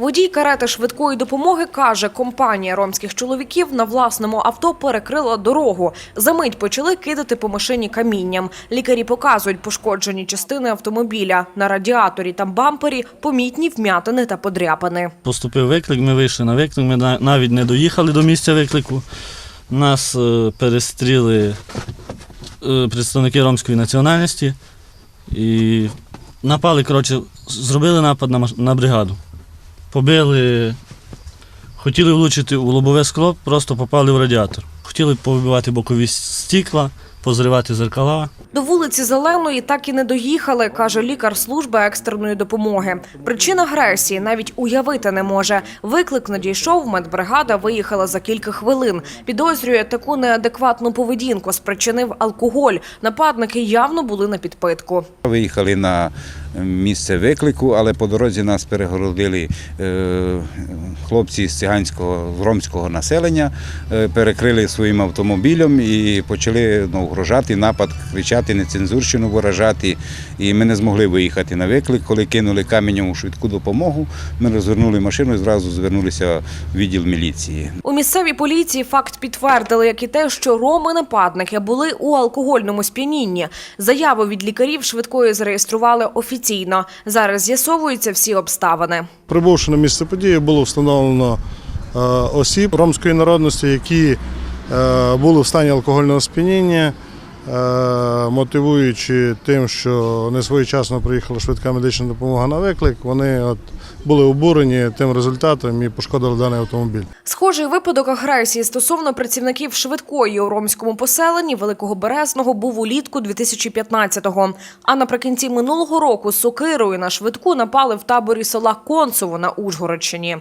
Водій карети швидкої допомоги каже, компанія ромських чоловіків на власному авто перекрила дорогу. Замить почали кидати по машині камінням. Лікарі показують пошкоджені частини автомобіля. На радіаторі та бампері помітні вм'ятини та подряпини. Поступив виклик, ми вийшли на виклик, ми на- навіть не доїхали до місця виклику. Нас е, перестріли е, представники ромської національності і напали, коротше, зробили напад на бригаду. Побили, хотіли влучити у лобове скло, просто попали в радіатор. Хотіли повибивати бокові стікла, позривати зеркала. До вулиці Зеленої так і не доїхали, каже лікар служби екстреної допомоги. Причин агресії навіть уявити не може. Виклик надійшов, медбригада виїхала за кілька хвилин. Підозрює таку неадекватну поведінку, спричинив алкоголь. Нападники явно були на підпитку. Виїхали на місце виклику, але по дорозі нас перегородили е, хлопці з циганського, з ромського населення, е, перекрили своїм автомобілем і почали ну, грожати, напад, кричати, нецензурщину виражати. І ми не змогли виїхати на виклик. Коли кинули каменем у швидку допомогу, ми розвернули машину і зразу звернулися в відділ міліції. У місцевій поліції факт підтвердили, як і те, що роми-нападники були у алкогольному сп'янінні. Заяву від лікарів швидкої зареєстрували офіційно. Зараз з'ясовуються всі обставини. Прибувши на місце події, було встановлено е, осіб ромської народності, які були в стані алкогольного сп'яніння, е, мотивуючи тим, що не своєчасно приїхала швидка медична допомога на виклик, вони от були обурені тим результатом і пошкодили даний автомобіль. Схожий випадок агресії стосовно працівників швидкої у ромському поселенні Великого Березного був улітку 2015-го. А наприкінці минулого року сокирою на швидку напали в таборі села Концево на Ужгородщині.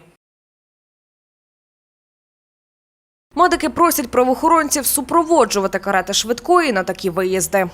Медики просять правоохоронців супроводжувати карети швидкої на такі виїзди.